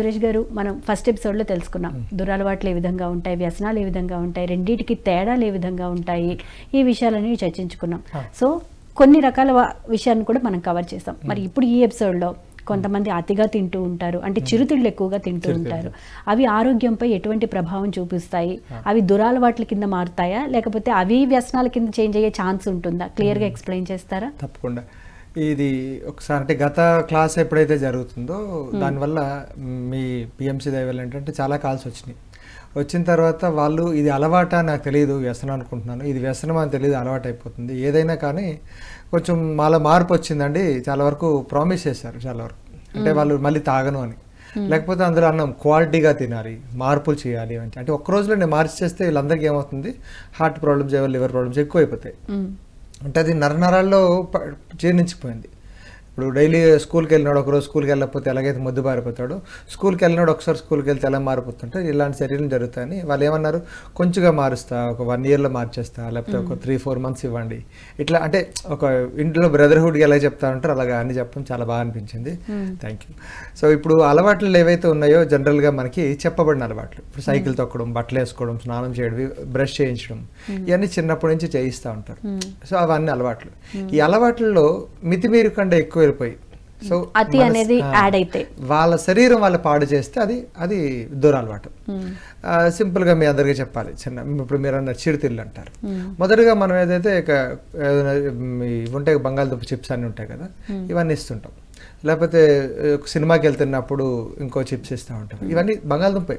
సురేష్ గారు మనం ఫస్ట్ ఎపిసోడ్లో తెలుసుకున్నాం. దురలవాట్లు ఏ విధంగా ఉంటాయి వ్యసనాలు ఏ విధంగా ఉంటాయి రెండింటికి తేడాలు ఏ విధంగా ఉంటాయి ఈ విషయాలన్నీ చర్చించుకున్నాం. సో కొన్ని రకాల విషయాన్ని కూడా మనం కవర్ చేసాం మరి ఇప్పుడు ఈ ఎపిసోడ్లో కొంతమంది అతిగా తింటూ ఉంటారు. అంటే చిరుతిళ్ళు ఎక్కువగా తింటూ ఉంటారు. అవి ఆరోగ్యంపై ఎటువంటి ప్రభావం చూపిస్తాయి? అవి దురలవాట్ల కింద మారుతాయా? లేకపోతే అవి వ్యసనాల కింద చేంజ్ అయ్యే ఛాన్స్ ఉంటుందా? క్లియర్గా ఎక్స్ప్లెయిన్ చేస్తారా? తప్పకుండా. ఇది ఒకసారి అంటే గత క్లాస్ ఎప్పుడైతే జరుగుతుందో దానివల్ల మీ పిఎంసీ దయవల్ల ఏంటంటే చాలా కాల్స్ వచ్చినాయి. వచ్చిన తర్వాత వాళ్ళు ఇది అలవాట నాకు తెలియదు వ్యసనం అనుకుంటున్నాను. ఇది వ్యసనం అని తెలియదు అలవాటు అయిపోతుంది ఏదైనా కానీ కొంచెం మాలో మార్పు వచ్చిందండి. చాలా వరకు ప్రామిస్ చేశారు చాలా వరకు. అంటే వాళ్ళు మళ్ళీ తాగను అని. లేకపోతే అందులో అన్నం క్వాలిటీగా తినాలి మార్పులు చేయాలి అని. అంటే ఒక్క రోజులో నేను మార్చి చేస్తే వీళ్ళందరికీ ఏమవుతుంది? హార్ట్ ప్రాబ్లమ్స్ లివర్ ప్రాబ్లమ్స్ ఎక్కువ అయిపోతాయి. అంటే అది నరనరాల్లో ప- జీర్ణించిపోయింది. ఇప్పుడు డైలీ స్కూల్కి వెళ్ళినాడు ఒకరోజు స్కూల్కి వెళ్ళకపోతే ఎలాగైతే ముద్దు పారిపోతాడో స్కూల్కి వెళ్ళినాడు ఒకసారి స్కూల్కి వెళ్తే ఎలా మారిపోతుంటే ఇలాంటి చర్యలు జరుగుతాయని వాళ్ళు ఏమన్నారు? కొంచెంగా మారుస్తా ఒక వన్ ఇయర్లో మార్చేస్తా లేకపోతే ఒక త్రీ ఫోర్ మంత్స్ ఇవ్వండి. ఇట్లా అంటే ఒక ఇంట్లో బ్రదర్హుడ్కి ఎలా చెప్తా ఉంటారో అలాగా అన్ని చెప్పడం చాలా బాగా అనిపించింది. Thank you. సో ఇప్పుడు అలవాట్లు ఏవైతే ఉన్నాయో జనరల్గా మనకి చెప్పబడిన అలవాట్లు. ఇప్పుడు సైకిల్ తొక్కడం బట్టలు వేసుకోవడం స్నానం చేయడం బ్రష్ చేయించడం ఇవన్నీ చిన్నప్పటి నుంచి చేయిస్తూ ఉంటారు. సో అవన్నీ అలవాట్లు. ఈ అలవాట్లలో మితిమీరు కంటే ఎక్కువ వెళ్ళిపోయి సో అతి అనేది యాడ్ అయితే. వాళ్ళ శరీరం వాళ్ళు పాడు చేస్తే అది అది దురలవాటు సింపుల్గా మీ అందరికీ చెప్పాలి. చిన్న ఇప్పుడు మీరు అన్న చిరుతిళ్ళు అంటారు. మొదటగా మనం ఏదైతే ఇక ఏదైనా ఉంటాయి బంగాళదుంప చిప్స్ అన్నీ ఉంటాయి కదా ఇవన్నీ ఇస్తుంటాం. లేకపోతే సినిమాకి వెళ్తున్నప్పుడు ఇంకో చిప్స్ ఇస్తూ ఉంటారు. ఇవన్నీ బంగాళదుంపే.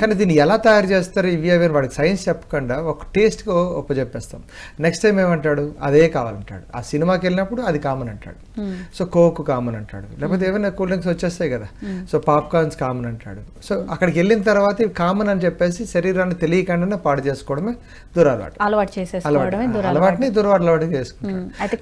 కానీ దీన్ని ఎలా తయారు చేస్తారు ఇవి అవి వాడికి సైన్స్ చెప్పకుండా ఒక టేస్ట్గా ఒప్పచెప్పేస్తాం నెక్స్ట్ టైం ఏమంటాడు? అదే కావాలంటాడు. ఆ సినిమాకి వెళ్ళినప్పుడు అది కామన్ అంటాడు. సో కోక్ కామన్ అంటాడు. లేకపోతే ఏమైనా కూల్ డ్రింక్స్ వచ్చేస్తాయి కదా. సో పాప్కార్న్స్ కామన్ అంటాడు. సో అక్కడికి వెళ్ళిన తర్వాత ఇవి కామన్ అని చెప్పేసి శరీరాన్ని తెలియకుండానే పాడు చేసుకోవడమే దురలవాటు. అలవాటు చేసేసుకోవడమే అలవాటు. అలవాటుని దురలవాటు చేసుకుంటాడు. మ్మ్. అయితే